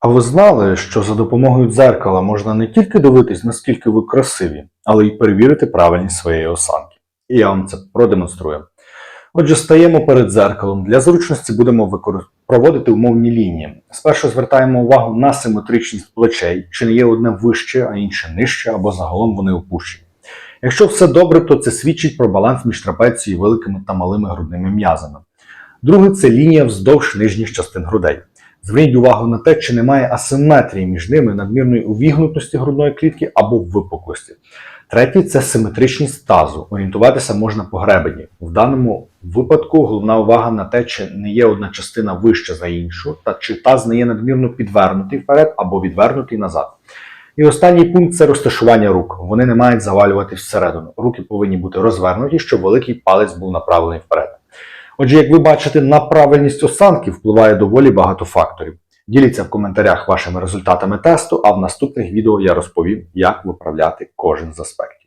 А ви знали, що за допомогою дзеркала можна не тільки дивитись, наскільки ви красиві, але й перевірити правильність своєї осанки. І я вам це продемонструю. Отже, стаємо перед дзеркалом. Для зручності будемо викор... проводити умовні лінії. Спершу звертаємо увагу на симетричність плечей, чи не є одне вище, а інше нижче, або загалом вони опущені. Якщо все добре, то це свідчить про баланс між трапецією великими та малими грудними м'язами. Друге це лінія вздовж нижніх частин грудей. Зверніть увагу на те, чи немає асиметрії між ними надмірної увігнутості грудної клітки або випуклості. Третє це симетричність тазу. Орієнтуватися можна по гребені. В даному випадку головна увага на те, чи не є одна частина вища за іншу, та чи таз не є надмірно підвернутий вперед або відвернутий назад. І останній пункт це розташування рук. Вони не мають завалювати всередину. Руки повинні бути розвернуті, щоб великий палець був направлений вперед. Отже, як ви бачите, на правильність осанки впливає доволі багато факторів. Діліться в коментарях вашими результатами тесту, а в наступних відео я розповім, як виправляти кожен з аспектів.